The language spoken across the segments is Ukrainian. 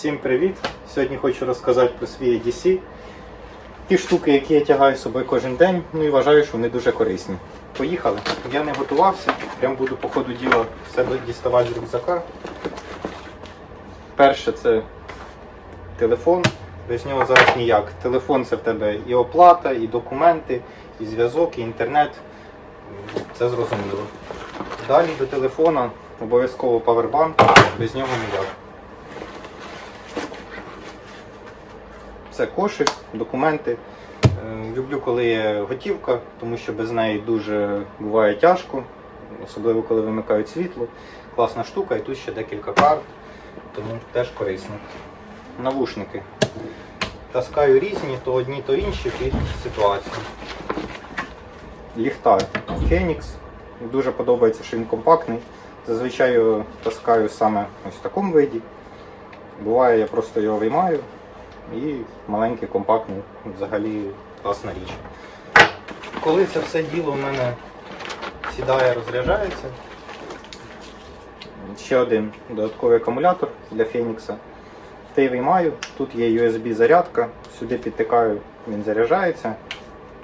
Всім привіт! Сьогодні хочу розказати про свій ADC. Ті штуки, які я тягаю з собою кожен день, ну і вважаю, що вони дуже корисні. Поїхали. Я не готувався, прям буду по ходу діла себе діставати з рюкзака. Перше це телефон. Без нього зараз ніяк. Телефон це в тебе і оплата, і документи, і зв'язок, і інтернет. Це зрозуміло. Далі до телефона обов'язково павербанк, без нього ніяк. Це кошик, документи. Е, Люблю, коли є готівка, тому що без неї дуже буває тяжко, особливо коли вимикають світло. Класна штука, і тут ще декілька карт, тому теж корисно. Навушники. Таскаю різні, то одні, то інші під ситуацію. Ліхтар Phoenix. Дуже подобається, що він компактний. Зазвичай таскаю саме ось в такому виді. Буває, я просто його виймаю і маленький, компактний, взагалі класна річ. Коли це все діло в мене сідає, розряджається, ще один додатковий акумулятор для Фенікса. Той виймаю, тут є USB зарядка, сюди підтикаю, він заряджається,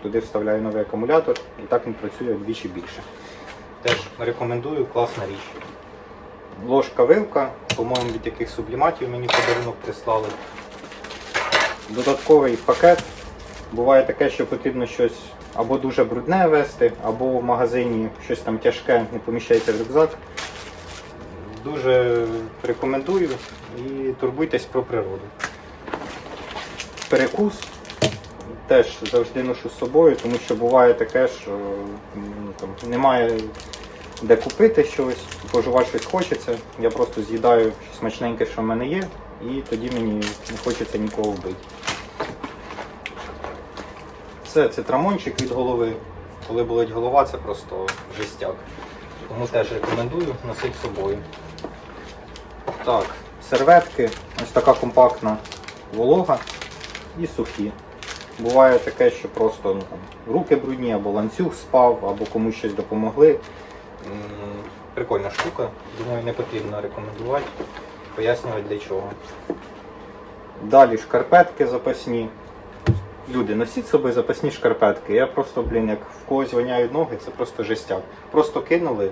туди вставляю новий акумулятор і так він працює вдвічі більше. Теж рекомендую, класна річ. Ложка вилка, по-моєму, від яких субліматів мені подарунок прислали. Додатковий пакет. Буває таке, що потрібно щось або дуже брудне вести, або в магазині щось там тяжке не поміщається в рюкзак. Дуже рекомендую і турбуйтесь про природу. Перекус теж завжди ношу з собою, тому що буває таке, що там, немає де купити щось, поживати щось хочеться. Я просто з'їдаю щось смачненьке, що в мене є, і тоді мені не хочеться нікого вбити. Це цитрамончик від голови. Коли болить голова, це просто жестяк. Тому теж рекомендую носити з собою. Так, серветки, ось така компактна волога і сухі. Буває таке, що просто ну, руки брудні, або ланцюг спав, або комусь щось допомогли. Прикольна штука, думаю, не потрібно рекомендувати, пояснювати для чого. Далі шкарпетки запасні. Люди, носіть з собою запасні шкарпетки. Я просто, блін, як в когось воняють ноги, це просто жестяк. Просто кинули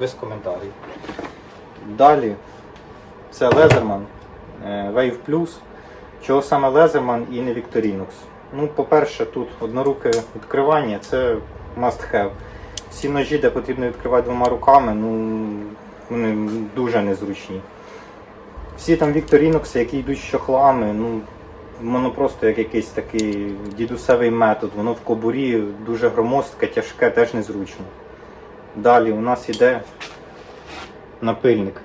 без коментарів. Далі це Лезерман е, Wave Plus. Чого саме Лезерман і не Victorinox? Ну, по-перше, тут одноруке відкривання, це must have. Всі ножі, де потрібно відкривати двома руками, ну вони дуже незручні. Всі там Victorinox, які йдуть з чохлами, ну воно просто як якийсь такий дідусевий метод, воно в кобурі дуже громоздке, тяжке, теж незручно. Далі у нас іде напильник.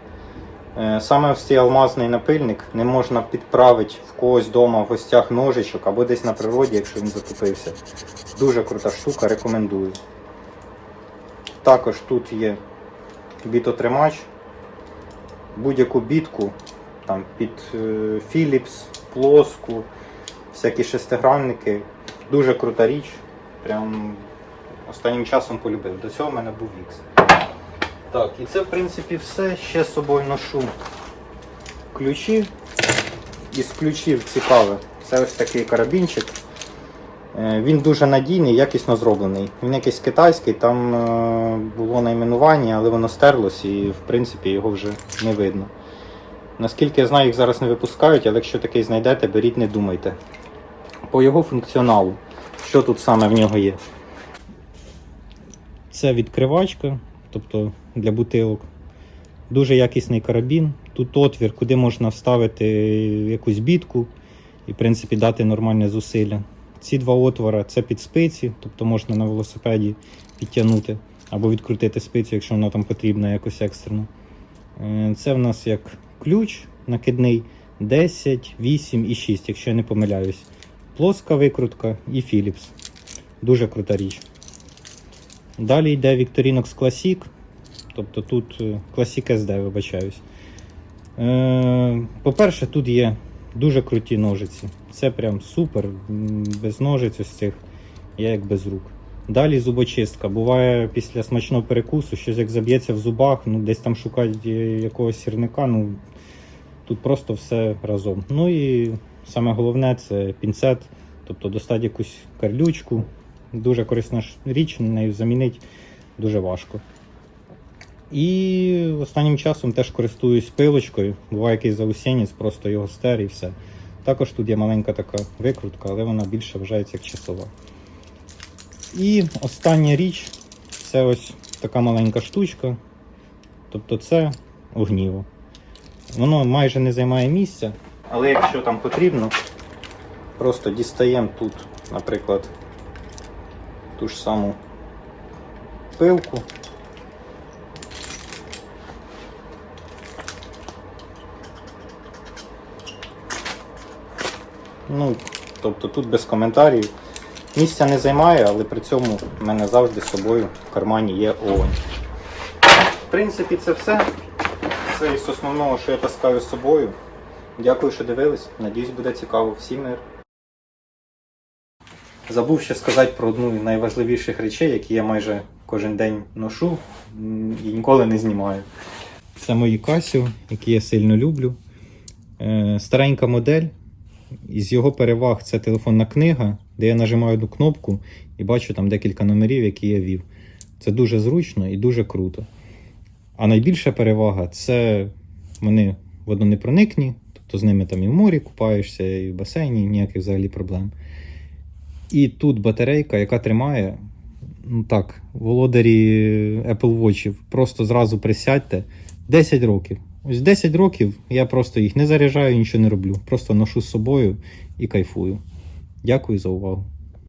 Е, Саме ось цей алмазний напильник не можна підправити в когось вдома в гостях ножичок або десь на природі, якщо він затупився. Дуже крута штука, рекомендую. Також тут є бітотримач, будь-яку бітку там, під е, Philips, плоску, всякі шестигранники. Дуже крута річ. Прям останнім часом полюбив. До цього в мене був X. Так, і це в принципі все. Ще з собою ношу ключі. Із ключів цікаве. Це ось такий карабінчик. Е, Він дуже надійний, якісно зроблений. Він якийсь китайський, там е, було найменування, але воно стерлось і в принципі його вже не видно. Наскільки я знаю, їх зараз не випускають, але якщо такий знайдете, беріть, не думайте. По його функціоналу, що тут саме в нього є? Це відкривачка, тобто для бутилок. Дуже якісний карабін. Тут отвір, куди можна вставити якусь бітку і, в принципі, дати нормальне зусилля. Ці два отвора це під спиці, тобто можна на велосипеді підтягнути або відкрутити спицю, якщо вона там потрібна якось екстрено. Е, Це в нас як ключ накидний 10, 8 і 6, якщо я не помиляюсь. Плоска викрутка і Philips. Дуже крута річ. Далі йде Victorinox Classic. Тобто тут е, Classic SD, вибачаюсь. Е, По-перше, тут є дуже круті ножиці. Це прям супер. Без ножиць ось цих, я як без рук. Далі зубочистка. Буває після смачного перекусу, щось як заб'ється в зубах, ну десь там шукати е, якогось сірника, ну Тут просто все разом. Ну і саме головне це пінцет, тобто достати якусь карлючку. Дуже корисна річ, нею замінити дуже важко. І останнім часом теж користуюсь пилочкою. Буває якийсь заусенець, просто його стер і все. Також тут є маленька така викрутка, але вона більше вважається як часова. І остання річ це ось така маленька штучка. Тобто це огніво. Воно майже не займає місця, але якщо там потрібно, просто дістаємо тут, наприклад, ту ж саму пилку. Ну, тобто тут без коментарів. Місця не займає, але при цьому в мене завжди з собою в кармані є огонь. В принципі, це все. Це із основного, що я таскаю з собою. Дякую, що дивились. Надіюсь, буде цікаво. Всім мир. Забув ще сказати про одну з найважливіших речей, які я майже кожен день ношу і ніколи не знімаю. Це мої Casio, які я сильно люблю. Е, Старенька модель. Із його переваг це телефонна книга, де я нажимаю одну кнопку і бачу там декілька номерів, які я вів. Це дуже зручно і дуже круто. А найбільша перевага це вони водонепроникні, тобто з ними там і в морі купаєшся, і в басейні, ніяких взагалі проблем. І тут батарейка, яка тримає, ну так, володарі Apple Watch, просто зразу присядьте 10 років. Ось 10 років я просто їх не заряджаю, нічого не роблю. Просто ношу з собою і кайфую. Дякую за увагу.